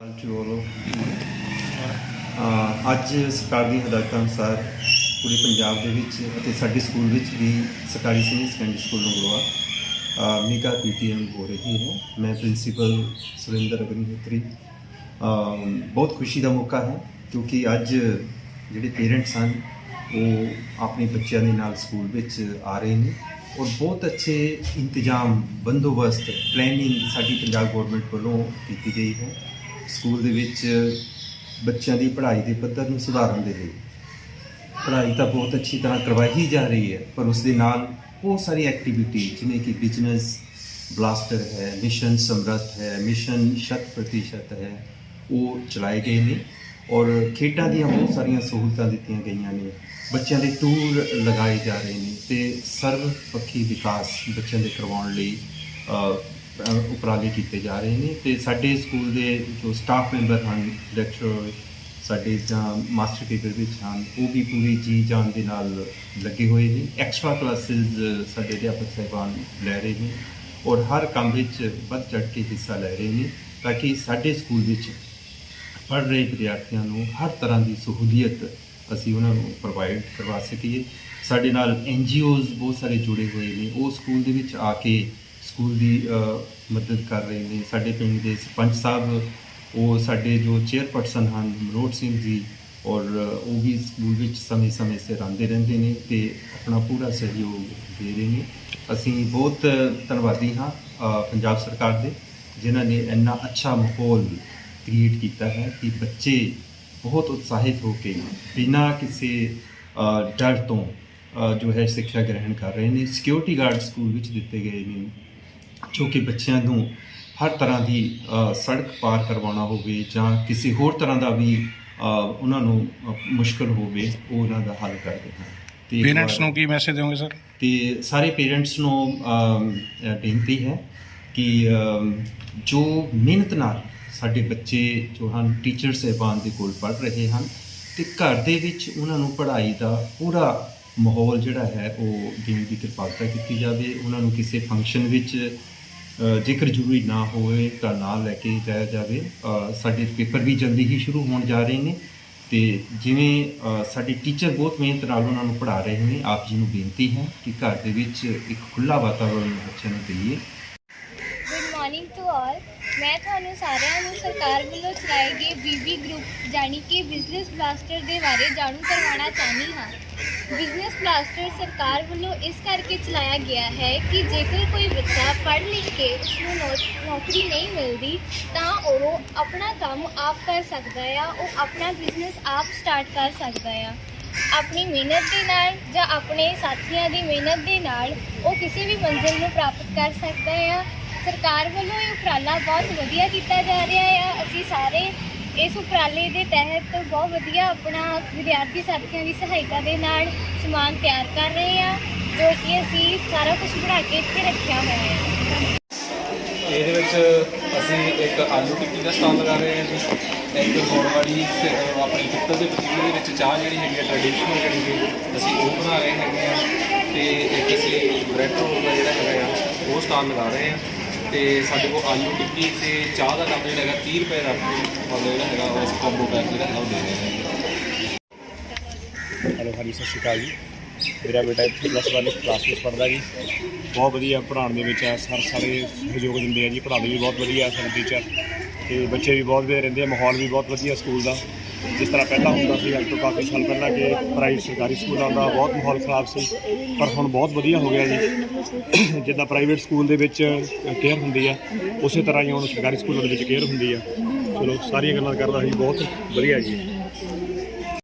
To all ਅੱਜ ਸਰਕਾਰ ਦੀ ਹਦਾਇਤਾਂ ਅਨੁਸਾਰ ਪੂਰੇ ਪੰਜਾਬ ਦੇ ਵਿੱਚ ਅਤੇ ਸਾਡੇ ਸਕੂਲ ਵਿੱਚ ਵੀ ਸਰਕਾਰੀ senior secondary school Langarwa mega PTM ਹੋ ਰਹੀ ਹੈ। ਮੈਂ ਪ੍ਰਿੰਸੀਪਲ ਸੁਰਿੰਦਰ ਅਗਨੀਹੋਤਰੀ ਬਹੁਤ ਖੁਸ਼ੀ ਦਾ ਮੌਕਾ ਹੈ ਕਿਉਂਕਿ ਅੱਜ ਜਿਹੜੇ ਪੇਰੈਂਟਸ ਹਨ, ਉਹ ਆਪਣੇ ਬੱਚਿਆਂ ਦੇ ਨਾਲ ਸਕੂਲ ਵਿੱਚ ਆ ਰਹੇ ਨੇ ਔਰ ਬਹੁਤ ਅੱਛੇ ਇੰਤਜ਼ਾਮ, ਬੰਦੋਬਸਤ ਪਲੈਨਿੰਗ ਸਾਡੀ ਪੰਜਾਬ ਗਵਰਨਮੈਂਟ ਵੱਲੋਂ ਕੀਤੀ ਗਈ ਹੈ। ਸਕੂਲ ਦੇ ਵਿੱਚ ਬੱਚਿਆਂ ਦੀ ਪੜ੍ਹਾਈ ਦੇ ਪੱਧਰ ਨੂੰ ਸੁਧਾਰਨ ਦੇ ਲਈ। ਪੜ੍ਹਾਈ ਤਾਂ ਬਹੁਤ ਅੱਛੀ ਤਰ੍ਹਾਂ ਕਰਵਾਈ ਜਾ ਰਹੀ ਹੈ, ਪਰ ਉਸ ਦੇ ਨਾਲ ਬਹੁਤ ਸਾਰੀ ਐਕਟੀਵਿਟੀ ਜਿਵੇਂ ਕਿ ਬਿਜ਼ਨਸ ਬਲਾਸਟਰ ਹੈ ਮਿਸ਼ਨ ਸਮਰੱਥ ਹੈ ਮਿਸ਼ਨ ਸ਼ਤ ਪ੍ਰਤੀਸ਼ਤ ਹੈ, ਉਹ ਚਲਾਏ ਗਏ ਨੇ ਔਰ ਖੇਡਾਂ ਦੀਆਂ ਬਹੁਤ ਸਾਰੀਆਂ ਸਹੂਲਤਾਂ ਦਿੱਤੀਆਂ ਗਈਆਂ ਨੇ। ਬੱਚਿਆਂ ਦੇ ਟੂਰ ਲਗਾਏ ਜਾ ਰਹੇ ਨੇ ਤੇ ਸਰਵ ਪੱਖੀ ਵਿਕਾਸ ਬੱਚਿਆਂ ਦੇ ਕਰਵਾਉਣ ਲਈ ਅ, ਉਪਰਾਲੇ ਕੀਤੇ ਜਾ ਰਹੇ ਨੇ ਤੇ ਸਾਡੇ ਸਕੂਲ ਦੇ ਜੋ ਸਟਾਫ ਮੈਂਬਰ ਹਨ ਲੈਕਚਰਰ ਸਾਡੇ ਜਾਂ ਮਾਸਟਰ ਟੀਚਰ ਵਿੱਚ ਹਨ ਉਹ ਵੀ ਪੂਰੀ ਜੀ ਜਾਨ ਦੇ ਨਾਲ ਲੱਗੇ ਹੋਏ ਨੇ। ਐਕਸਟਰਾ ਕਲਾਸਿਸ ਸਾਡੇ ਅਧਿਆਪਕ ਸਾਹਿਬਾਨ ਲੈ ਰਹੇ ਨੇ ਔਰ ਹਰ ਕੰਮ ਵਿੱਚ ਵੱਧ ਚੜ੍ਹ ਕੇ ਹਿੱਸਾ ਲੈ ਰਹੇ ਨੇ ਤਾਂ ਕਿ ਸਾਡੇ ਸਕੂਲ ਵਿੱਚ ਪੜ੍ਹ ਰਹੇ ਵਿਦਿਆਰਥੀਆਂ ਨੂੰ ਹਰ ਤਰ੍ਹਾਂ ਦੀ ਸਹੂਲੀਅਤ ਅਸੀਂ ਉਹਨਾਂ ਨੂੰ ਪ੍ਰੋਵਾਈਡ ਕਰਵਾ ਸਕੀਏ। ਸਾਡੇ ਨਾਲ ਐਨਜੀਓਜ਼ ਬਹੁਤ ਸਾਰੇ ਜੁੜੇ ਹੋਏ ਨੇ ਉਹ ਸਕੂਲ ਦੇ ਵਿੱਚ ਆ ਕੇ ਸਕੂਲ ਦੀ ਮਦਦ ਕਰ ਰਹੇ ਨੇ। ਸਾਡੇ ਪਿੰਡ ਦੇ ਸਰਪੰਚ ਸਾਹਿਬ, ਉਹ ਸਾਡੇ ਜੋ ਚੇਅਰਪਰਸਨ ਹਨ ਮਨੋਟ ਸਿੰਘ ਜੀ, ਔਰ ਉਹ ਵੀ ਸਕੂਲ ਵਿੱਚ ਸਮੇਂ-ਸਮੇਂ ਸਿਰ ਆਉਂਦੇ ਰਹਿੰਦੇ ਨੇ ਤੇ ਆਪਣਾ ਪੂਰਾ ਸਹਿਯੋਗ ਦੇ ਰਹੇ ਨੇ। ਅਸੀਂ ਬਹੁਤ ਧੰਨਵਾਦੀ ਹਾਂ ਪੰਜਾਬ ਸਰਕਾਰ ਦੇ, ਜਿਨ੍ਹਾਂ ਨੇ ਇੰਨਾ ਅੱਛਾ ਮਾਹੌਲ ਕ੍ਰੀਏਟ ਕੀਤਾ ਹੈ ਕਿ ਬੱਚੇ ਬਹੁਤ ਉਤਸ਼ਾਹਿਤ ਹੋ ਕੇ ਬਿਨਾਂ ਕਿਸੇ ਡਰ ਤੋਂ ਜੋ ਹੈ ਸਿੱਖਿਆ ਗ੍ਰਹਿਣ ਕਰ ਰਹੇ ਨੇ। ਸਿਕਿਉਰਿਟੀ ਗਾਰਡ ਸਕੂਲ ਵਿੱਚ ਦਿੱਤੇ ਗਏ ਨੇ। ਜੋ ਕਿ ਬੱਚਿਆਂ ਨੂੰ ਹਰ ਤਰ੍ਹਾਂ ਦੀ ਸੜਕ ਪਾਰ ਕਰਵਾਉਣਾ ਹੋਵੇ ਜਾਂ ਕਿਸੇ ਹੋਰ ਤਰ੍ਹਾਂ ਦਾ ਵੀ ਉਹਨਾਂ ਨੂੰ ਮੁਸ਼ਕਲ ਹੋਵੇ ਉਹ ਉਹਨਾਂ ਦਾ ਹੱਲ ਕਰਦੇ ਹਨ ਤੇ ਪੇਰੈਂਟਸ ਨੂੰ ਕੀ ਮੈਸੇਜ ਦਿਓਗੇ ਸਰ ਤੇ ਸਾਰੇ ਪੇਰੈਂਟਸ ਨੂੰ ਬੇਨਤੀ ਹੈ ਕਿ ਜੋ ਮਿਹਨਤ ਨਾਲ ਸਾਡੇ ਬੱਚੇ ਜੋ ਹਨ ਟੀਚਰ ਸਹਿਬਾਨ ਦੇ ਕੋਲ ਪੜ੍ਹ ਰਹੇ ਹਨ ਤੇ ਘਰ ਦੇ ਵਿੱਚ ਉਹਨਾਂ ਨੂੰ ਪੜ੍ਹਾਈ ਦਾ ਪੂਰਾ ਮਾਹੌਲ ਜਿਹੜਾ ਹੈ, ਉਹ ਦੇਣ ਦੀ ਕਿਰਪਾਲਤਾ ਕੀਤੀ ਜਾਵੇ। ਉਹਨਾਂ ਨੂੰ ਕਿਸੇ ਫੰਕਸ਼ਨ ਵਿੱਚ ਜੇਕਰ ਜ਼ਰੂਰੀ ਨਾ ਹੋਵੇ ਤਾਂ ਨਾਲ ਲੈ ਕੇ ਜਾਇਆ ਜਾਵੇ। ਸਾਡੇ ਪੇਪਰ ਵੀ ਜਲਦੀ ਹੀ ਸ਼ੁਰੂ ਹੋਣ ਜਾ ਰਹੇ ਨੇ ਤੇ ਜਿਵੇਂ ਸਾਡੇ ਟੀਚਰ ਬਹੁਤ ਮਿਹਨਤ ਨਾਲ ਉਹਨਾਂ ਨੂੰ ਪੜ੍ਹਾ ਰਹੇ ਨੇ, ਆਪ ਜੀ ਨੂੰ ਬੇਨਤੀ ਹੈ ਕਿ ਘਰ ਦੇ ਵਿੱਚ ਇੱਕ ਖੁੱਲਾ ਵਾਤਾਵਰਣ ਬੱਚਿਆਂ ਨੂੰ ਦਈਏ। ਗੁੱਡ ਮਾਰਨਿੰਗ ਟੂ ਆਲ ਮੈਂ ਤੁਹਾਨੂੰ ਸਾਰਿਆਂ ਨੂੰ ਸਰਕਾਰ ਵੱਲੋਂ ਚਲਾਏ ਗਏ ਬੀਬੀ ਗਰੁੱਪ ਜਾਣੀ ਕਿ ਬਿਜ਼ਨਸ ਬਲਾਸਟਰ ਦੇ ਬਾਰੇ ਜਾਣੂ ਕਰਵਾਉਣਾ ਚਾਹੁੰਦੀ ਹਾਂ। ਬਿਜ਼ਨਸ ਪਲਾਸਟਰ ਸਰਕਾਰ ਵੱਲੋਂ ਇਸ ਕਰਕੇ ਚਲਾਇਆ ਗਿਆ ਹੈ ਕਿ ਜੇਕਰ ਕੋਈ ਬੱਚਾ ਪੜ੍ਹ ਲਿਖ ਕੇ ਉਸ ਨੂੰ ਨੌ- ਨੌਕਰੀ ਨਹੀਂ ਮਿਲਦੀ, ਤਾਂ ਉਹ ਆਪਣਾ ਕੰਮ ਆਪ ਕਰ ਸਕਦਾ ਆ, ਉਹ ਆਪਣਾ ਬਿਜ਼ਨਸ ਆਪ ਸਟਾਰਟ ਕਰ ਸਕਦਾ ਆ। ਆਪਣੀ ਮਿਹਨਤ ਦੇ ਨਾਲ ਜਾਂ ਆਪਣੇ ਸਾਥੀਆਂ ਦੀ ਮਿਹਨਤ ਦੇ ਨਾਲ ਉਹ ਕਿਸੇ ਵੀ ਮੰਜ਼ਿਲ ਨੂੰ ਪ੍ਰਾਪਤ ਕਰ ਸਕਦਾ ਆ। ਸਰਕਾਰ ਵੱਲੋਂ ਇਹ ਉਪਰਾਲਾ ਬਹੁਤ ਵਧੀਆ ਕੀਤਾ ਜਾ ਰਿਹਾ ਆ। ਅਸੀਂ ਸਾਰੇ ਇਸ ਉਪਰਾਲੇ ਦੇ ਤਹਿਤ ਬਹੁਤ ਵਧੀਆ ਆਪਣਾ ਵਿਦਿਆਰਥੀ ਸਾਥੀਆਂ ਦੀ ਸਹਾਇਤਾ ਦੇ ਨਾਲ ਸਮਾਨ ਤਿਆਰ ਕਰ ਰਹੇ ਆ ਜੋ ਕਿ ਅਸੀਂ ਸਾਰਾ ਕੁਝ ਬਣਾ ਕੇ ਇੱਥੇ ਰੱਖਿਆ ਹੋਇਆ ਹੈ। ਇਹਦੇ ਵਿੱਚ ਅਸੀਂ ਇੱਕ ਆਲੂ ਟਿੱਕੀ ਦਾ ਸਟਾਲ ਲਗਾ ਰਹੇ ਹਾਂ ਜੀ, ਇੱਕ ਹੋਰ ਵਾਲੀ ਸ- ਆਪਣੀ ਪਿੱਤਲ ਦੇ ਪਤੀਲੇ ਦੇ ਵਿੱਚ ਚਾਹ ਜਿਹੜੀ ਹੈਗੀ ਹੈ ਟ੍ਰੈਡੀਸ਼ਨਲ ਜਿਹੜੀ ਕਿ ਅਸੀਂ ਉਹ ਬਣਾ ਰਹੇ ਹੈਗੇ ਆ ਤੇ ਇੱਕ ਅਸੀਂ ਬ੍ਰੈਡ ਰੋਲ ਦਾ ਜਿਹੜਾ ਹੈਗਾ ਆ, ਉਹ ਸਟਾਲ ਲਗਾ ਰਹੇ ਹਾਂ। ਤੇ ਸਾਡੇ ਕੋਲ ਆਲੂ ਟਿੱਕੀ ਤੇ ਚਾਹ ਦਾ ਕੱਪ ਜਿਹੜਾ ਹੈਗਾ 30 ਰੁਪਏ ਦਾ ਮਤਲਬ ਜਿਹੜਾ ਹੈਗਾ ਉਸ ਕੰਬੋ ਪੈਕ ਜਿਹੜਾ ਹੈਗਾ ਉਹ ਦੇ ਰਹੇ ਹਾਂ। ਹੈਲੋ, ਹਾਂਜੀ, ਸਤਿ ਸ਼੍ਰੀ ਅਕਾਲ ਜੀ। ਮੇਰਾ ਬੇਟਾ ਇੱਥੇ ਪਲੱਸ ਵਨ ਕਲਾਸ ਵਿੱਚ ਪੜ੍ਹਦਾ ਜੀ। ਬਹੁਤ ਵਧੀਆ ਪੜ੍ਹਾਉਣ ਦੇ ਵਿੱਚ ਸਰ ਸਾਰੇ ਸਹਿਯੋਗ ਦਿੰਦੇ ਆ ਜੀ, ਪੜ੍ਹਾਉਂਦੇ ਵੀ ਬਹੁਤ ਵਧੀਆ ਸਾਡੇ ਟੀਚਰ ਤੇ ਬੱਚੇ ਵੀ ਬਹੁਤ ਵਧੀਆ ਰਹਿੰਦੇ ਆ, ਮਾਹੌਲ ਵੀ ਬਹੁਤ ਵਧੀਆ ਸਕੂਲ ਦਾ। ਜਿਸ ਤਰ੍ਹਾਂ ਪਹਿਲਾਂ ਹੁੰਦਾ ਸੀ, ਅੱਜ ਤੋਂ ਕਾਫੀ ਸਾਲ ਪਹਿਲਾਂ ਕਿ ਪ੍ਰਾਈਵੇਟ ਸਰਕਾਰੀ ਸਕੂਲਾਂ ਦਾ ਬਹੁਤ ਮਾਹੌਲ ਖਰਾਬ ਸੀ, ਪਰ ਹੁਣ ਬਹੁਤ ਵਧੀਆ ਹੋ ਗਿਆ ਜੀ। ਜਿੱਦਾਂ ਪ੍ਰਾਈਵੇਟ ਸਕੂਲ ਦੇ ਵਿੱਚ ਕੇਅਰ ਹੁੰਦੀ ਆ, ਉਸੇ ਤਰ੍ਹਾਂ ਹੀ ਹੁਣ ਸਰਕਾਰੀ ਸਕੂਲਾਂ ਦੇ ਵਿੱਚ ਕੇਅਰ ਹੁੰਦੀ ਆ। ਚਲੋ, ਸਾਰੀਆਂ ਗੱਲਾਂ ਕਰਦਾ ਸੀ, ਬਹੁਤ ਵਧੀਆ ਜੀ।